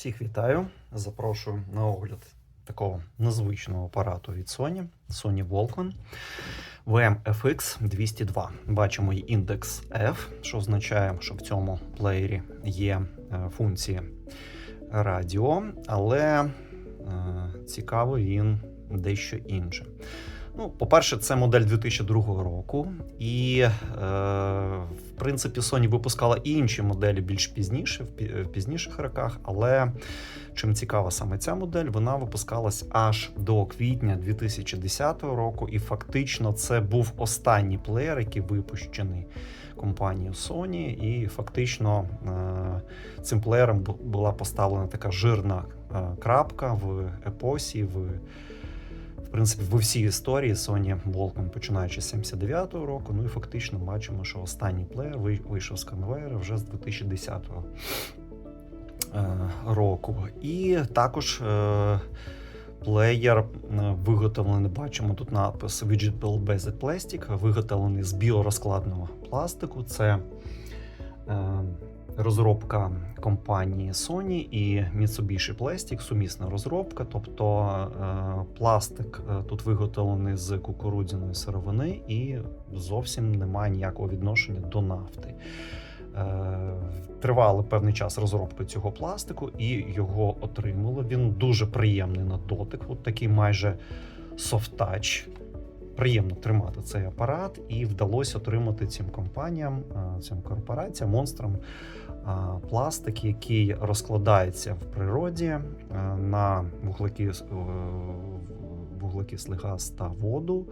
Всіх вітаю. Запрошую на огляд такого незвичного апарату від Sony Sony Walkman WM-FX 202. Бачимо і індекс F, що означає, що в цьому плеєрі є е, функції радіо, але е, цікаво він дещо інше. Ну, по-перше, це модель 2002 року, і, е, в принципі, Sony випускала і інші моделі більш пізніше, в пізніших роках. Але чим цікава саме ця модель, вона випускалась аж до квітня 2010 року, і фактично це був останній плеєр, який випущений компанією Sony, і фактично е, цим плеєром була поставлена така жирна е, крапка в епосі. в в принципі, в всій історії Sony Walkman, починаючи з 79-го року. Ну і фактично бачимо, що останній плеєр вий- вийшов з конвейера вже з 2010 е, року. І також е, плеєр е, виготовлений, бачимо тут напис Vegetable Based Plastic, виготовлений з біорозкладного пластику. Це розробка компанії Sony і Mitsubishi Plastic, сумісна розробка. Тобто е, пластик е, тут виготовлений з кукурудзяної сировини і зовсім немає ніякого відношення до нафти. Е, Тривали певний час розробки цього пластику, і його отримали. Він дуже приємний на дотик, от такий майже софт-тач. Приємно тримати цей апарат, і вдалося отримати цим компаніям, е, цим корпораціям, монстрам пластик, який розкладається в природі е, на вуглекис, е, вуглекислий газ та воду.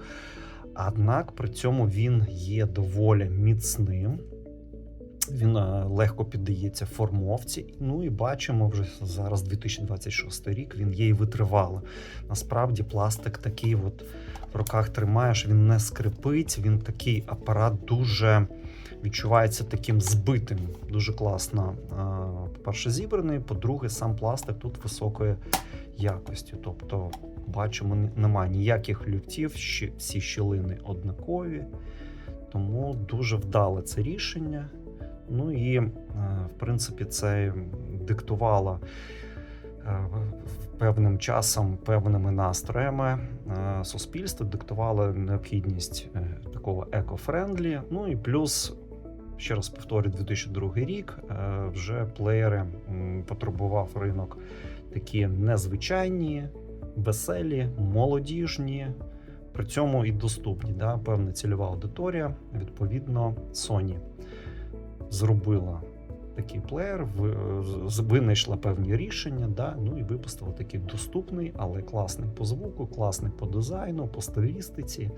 Однак при цьому він є доволі міцним. Він е, легко піддається формовці. Ну і бачимо вже зараз 2026 рік. Він є і витривалий. Насправді пластик такий, от в руках тримаєш, він не скрипить. Він такий апарат дуже відчувається таким збитим. Дуже класно, е, по-перше, зібраний. По-друге, сам пластик тут високої якості. Тобто, бачимо, немає ніяких люфтів, всі щілини однакові. Тому дуже вдале це рішення. Ну і, е, в принципі, це диктувало е, певним часом, певними настроями е, суспільство, диктувало необхідність такого еко-френдлі. Ну і плюс, ще раз повторю, 2002 рік вже плеєри потребував ринок такі незвичайні, веселі, молодіжні. При цьому і доступні, да, певна цільова аудиторія. Відповідно, Sony зробила такий плеєр, винайшла певні рішення, да, ну і випустила такий доступний, але класний по звуку, класний по дизайну, по стилістиці.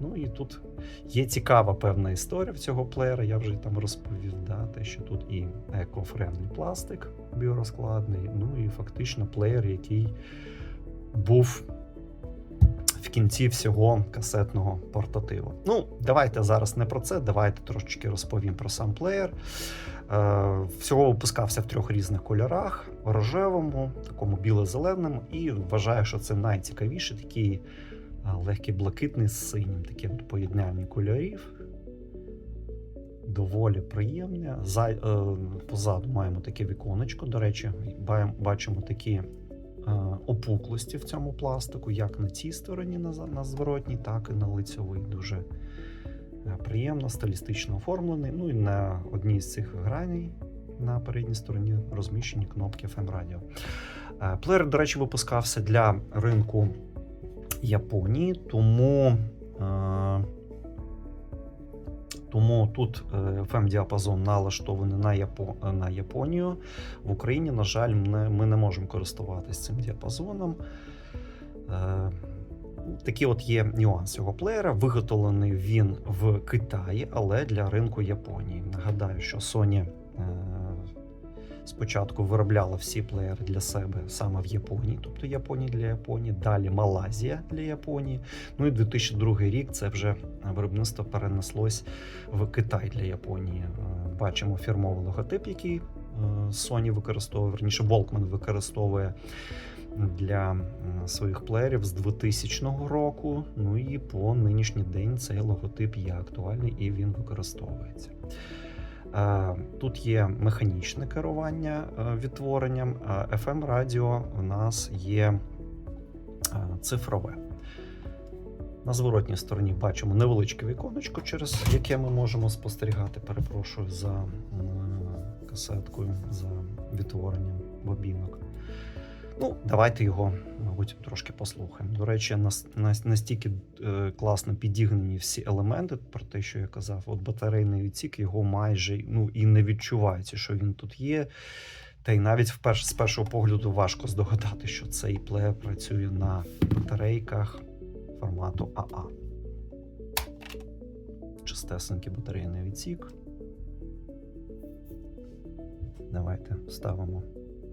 Ну і тут є цікава певна історія в цього плеєра. Я вже там розповів, да, те, що тут і еко-френдлі пластик біорозкладний, ну і фактично плеєр, який був кінці всього касетного портативу. Ну, давайте зараз не про це. Давайте трошечки розповім про сам плеєр. Е, Всього випускався в трьох різних кольорах: рожевому, такому біло-зеленому, і вважаю, що це найцікавіше такий е, легкий блакитний з синім, таке от поєднання кольорів. Доволі приємне. За, е, позаду маємо таке віконечко. До речі, бачимо такі опуклості в цьому пластику, як на цій стороні, на, зворотній, так і на лицьовій. Дуже е, приємно, стилістично оформлений. Ну і на одній з цих граней на передній стороні розміщені кнопки FM радіо. Е, Плеєр, до речі, випускався для ринку Японії, тому. Е, Тому тут fm діапазон налаштований на, Япо... на Японію. В Україні, на жаль, ми не можемо користуватися цим діапазоном. Е, Такі от є нюанс цього плеєра. Виготовлений він в Китаї, але для ринку Японії. Нагадаю, що Sony е, спочатку виробляла всі плеєри для себе саме в Японії, тобто Японія для Японії, далі Малайзія для Японії. Ну і 2002 рік це вже виробництво перенеслось в Китай для Японії. Е, Бачимо фірмовий логотип, який е, Sony використовує, верніше Walkman використовує для своїх плеєрів з 2000 року. Ну і по нинішній день цей логотип є актуальний і він використовується. Е, Тут є механічне керування е, відтворенням, а FM радіо у нас є е, цифрове. На зворотній стороні бачимо невеличке віконечко, через яке ми можемо спостерігати. Перепрошую за касеткою, за відтворенням бобінок. Ну, давайте його, мабуть, трошки послухаємо. До речі, нас, нас- настільки е, класно підігнані всі елементи, про те, що я казав, от батарейний відсік його майже ну, і не відчувається, що він тут є. Та й навіть вперше, з першого погляду важко здогадати, що цей плеєр працює на батарейках формату АА. Чистесенький батарейний відсік. Давайте ставимо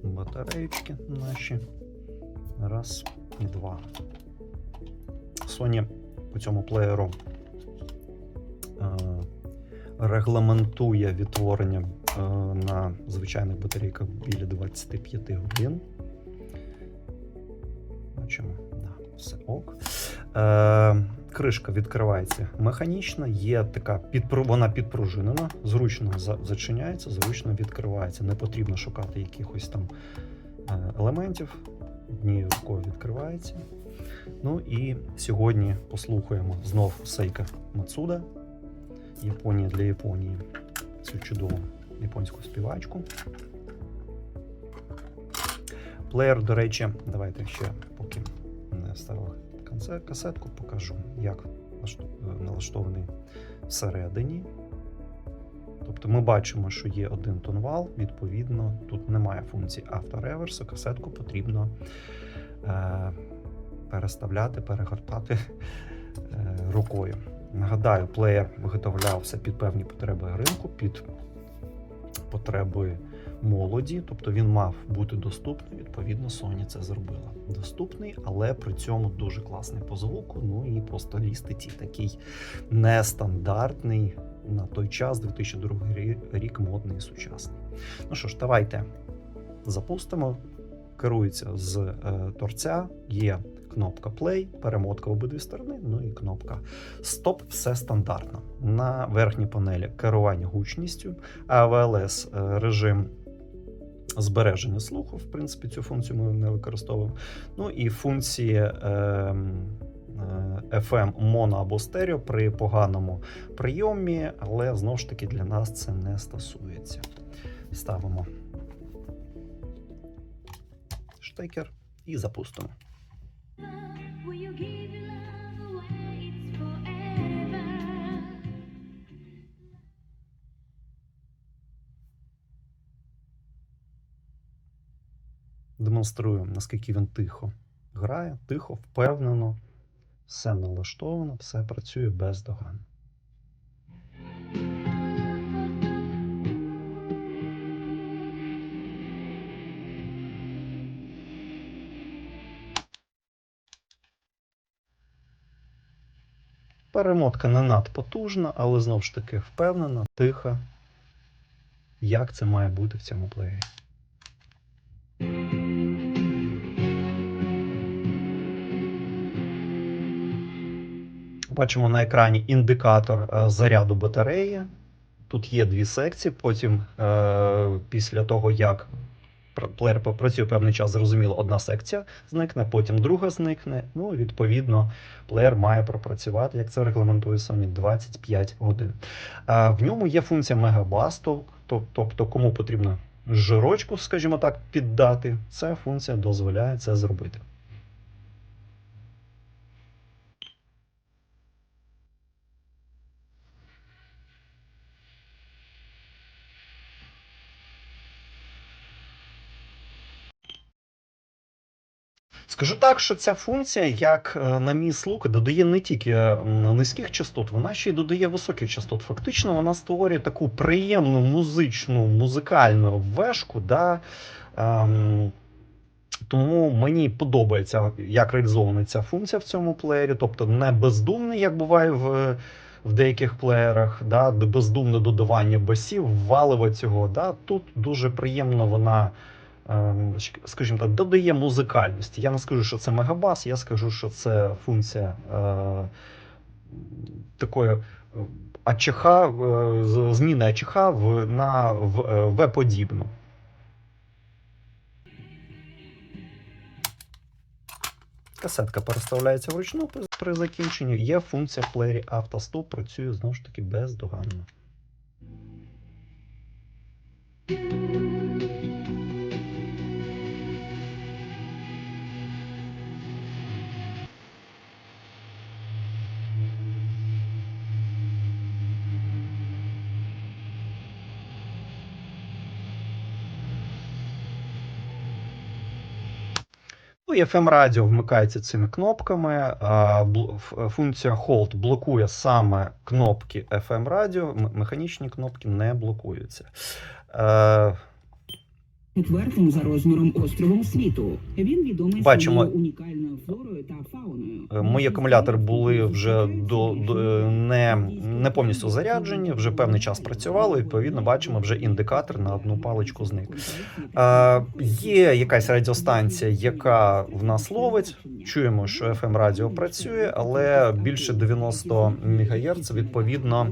батареєчки наші. Раз і два. Sony по цьому плеєру е, регламентує відтворення е, на звичайних батарейках біля 25 годин. Бачимо, да, все ок. Е, кришка відкривається механічно, є така підпру... вона підпружинена, зручно за- зачиняється, зручно відкривається. Не потрібно шукати якихось там елементів. Однією рукою відкривається. Ну і сьогодні послухаємо знов Сейка Мацуда. Японія для Японії. Цю чудову японську співачку. Плеєр, до речі, давайте ще поки не вставили конце- касетку, покажу, як налаштований всередині. Тобто ми бачимо, що є один тонвал, відповідно, тут немає функції автореверсу, касетку потрібно е, переставляти, перегортати е, рукою. Нагадаю, плеєр виготовлявся під певні потреби ринку, під потреби молоді, тобто він мав бути доступний. Відповідно, Sony це зробила. Доступний, але при цьому дуже класний по звуку. Ну і по стилістиці такий нестандартний на той час, 2002 рік, модний і сучасний. Ну що ж, давайте запустимо. Керується з е, торця, є кнопка play, перемотка в обидві сторони, ну і кнопка стоп, все стандартно. На верхній панелі керування гучністю, AVLS е, режим збереження слуху. В принципі, цю функцію ми не використовуємо. Ну і функції е, е, FM моно або стерео при поганому прийомі, але знову ж таки для нас це не стосується. Ставимо штекер і запустимо. Демонструю, наскільки він тихо грає, тихо, впевнено, все налаштовано, все працює бездоганно. Перемотка не надпотужна, але знову ж таки впевнена, тиха, як це має бути в цьому плеєрі. Бачимо на екрані індикатор е, заряду батареї. Тут є дві секції. Потім, е, після того, як плеєр попрацює певний час, зрозуміло, одна секція зникне, потім друга зникне. Ну, відповідно, плеєр має пропрацювати, як це регламентує Sony, 25 годин. Е, в ньому є функція мегабасту, тобто, кому потрібно жирочку, скажімо так, піддати, ця функція дозволяє це зробити. Скажу так, що ця функція, як е, на мій слух, додає не тільки е, низьких частот, вона ще й додає високих частот. Фактично, вона створює таку приємну музичну, музикальну вешку. Да? Ем, тому мені подобається, як реалізована ця функція в цьому плеєрі, тобто не бездумний, як буває в, в деяких плеєрах, да? бездумне додавання басів, валива цього. Да? Тут дуже приємно вона скажімо так, додає музикальності. Я не скажу, що це мегабас, я скажу, що це функція е, такої е, АЧХ, е, зміни АЧХ в, на в, е, В-подібну. Касетка переставляється вручну при- при закінченні. Є функція в плеєрі автостоп, працює знову ж таки бездоганно. Ну, FM радіо вмикається цими кнопками. Функція Hold блокує саме кнопки FM радіо, механічні кнопки не блокуються. Е, четвертим за розміром островом світу. Він відомий Бачимо, своєю унікальною флорою та фауною. Е, Мої акумулятори були вже до, до не, не повністю заряджені, вже певний час працювали. Відповідно, бачимо вже індикатор на одну паличку зник. Е, є якась радіостанція, яка в нас ловить. Чуємо, що FM радіо працює, але більше 90 МГц, відповідно,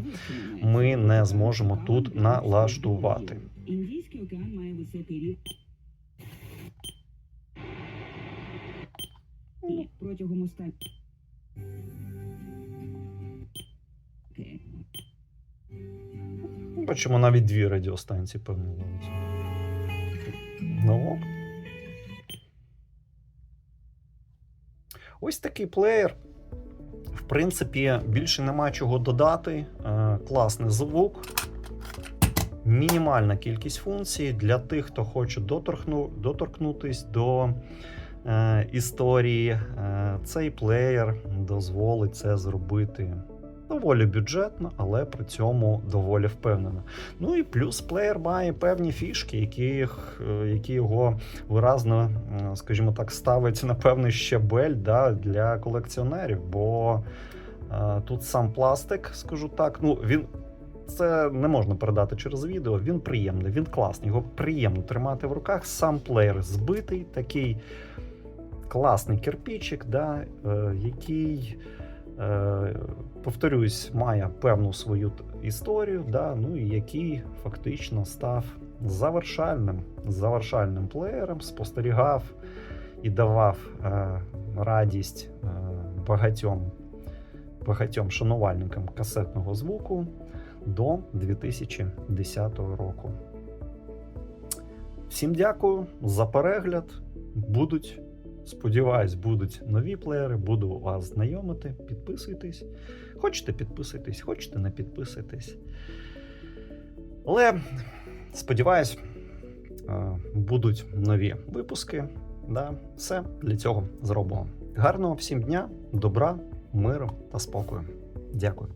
ми не зможемо тут налаштувати. Рівень. І протягом останніх. Бачимо навіть дві радіостанції, певно, ловить. Ну. Ось такий плеєр. В принципі, більше нема чого додати. Е, Класний звук. Мінімальна кількість функцій для тих, хто хоче доторкну, доторкнутись до е, історії. Е, цей плеєр дозволить це зробити доволі бюджетно, але при цьому доволі впевнено. Ну і плюс плеєр має певні фішки, які, які його виразно, е, скажімо так, ставить на певний щебель да, для колекціонерів. Бо е, тут сам пластик, скажу так, ну він. Це не можна передати через відео. Він приємний, він класний. Його приємно тримати в руках. Сам плеєр збитий, такий класний кирпичик, да, е, який, е, повторюсь, має певну свою історію, да, ну і який фактично став завершальним, завершальним плеєром, спостерігав і давав е, радість е, багатьом, багатьом шанувальникам касетного звуку до 2010 року. Всім дякую за перегляд. Будуть, сподіваюсь, будуть нові плеєри. Буду вас знайомити. Підписуйтесь. Хочете підписуйтесь, хочете не підписуйтесь. Але сподіваюсь, е, будуть нові випуски. Да, все для цього зробимо. Гарного всім дня, добра, миру та спокою. Дякую.